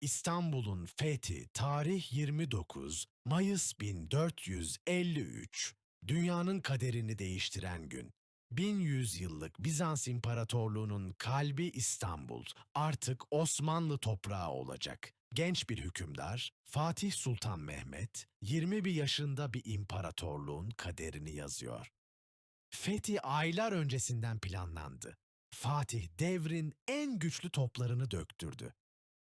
İstanbul'un fethi tarih 29 Mayıs 1453. Dünyanın kaderini değiştiren gün. 1100 yıllık Bizans İmparatorluğu'nun kalbi İstanbul artık Osmanlı toprağı olacak. Genç bir hükümdar Fatih Sultan Mehmet 21 yaşında bir imparatorluğun kaderini yazıyor. Fethi aylar öncesinden planlandı. Fatih devrin en güçlü toplarını döktürdü.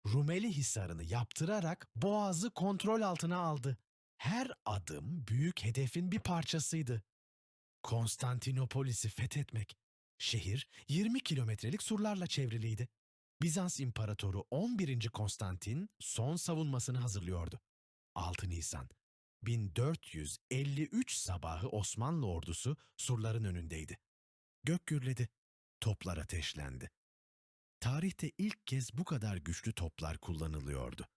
Rumeli Hisarı'nı yaptırarak Boğaz'ı kontrol altına aldı. Her adım büyük hedefin bir parçasıydı. Konstantinopolis'i fethetmek. Şehir 20 kilometrelik surlarla çevriliydi. Bizans İmparatoru 11. Konstantin son savunmasını hazırlıyordu. 6 Nisan 1453 sabahı Osmanlı ordusu surların önündeydi. Gök gürledi, toplar ateşlendi. Tarihte ilk kez bu kadar güçlü toplar kullanılıyordu.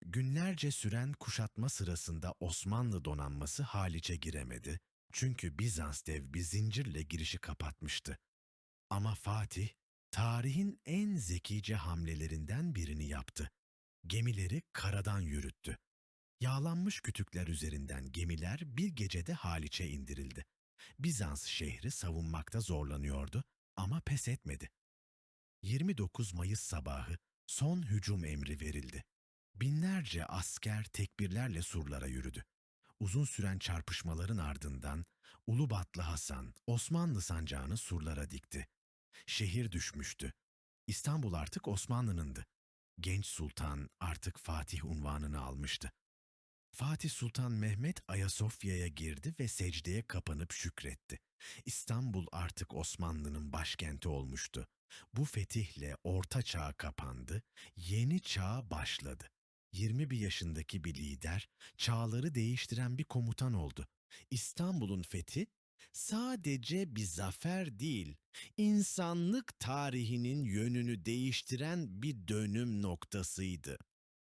Günlerce süren kuşatma sırasında Osmanlı donanması Haliç'e giremedi. Çünkü Bizans dev bir zincirle girişi kapatmıştı. Ama Fatih, tarihin en zekice hamlelerinden birini yaptı. Gemileri karadan yürüttü. Yağlanmış kütükler üzerinden gemiler bir gecede Haliç'e indirildi. Bizans şehri savunmakta zorlanıyordu ama pes etmedi. 29 Mayıs sabahı son hücum emri verildi. Binlerce asker tekbirlerle surlara yürüdü. Uzun süren çarpışmaların ardından Ulubatlı Hasan Osmanlı sancağını surlara dikti. Şehir düşmüştü. İstanbul artık Osmanlı'nındı. Genç sultan artık Fatih unvanını almıştı. Fatih Sultan Mehmet Ayasofya'ya girdi ve secdeye kapanıp şükretti. İstanbul artık Osmanlı'nın başkenti olmuştu. Bu fetihle orta çağ kapandı, yeni çağ başladı. 21 yaşındaki bir lider, çağları değiştiren bir komutan oldu. İstanbul'un fethi sadece bir zafer değil, insanlık tarihinin yönünü değiştiren bir dönüm noktasıydı.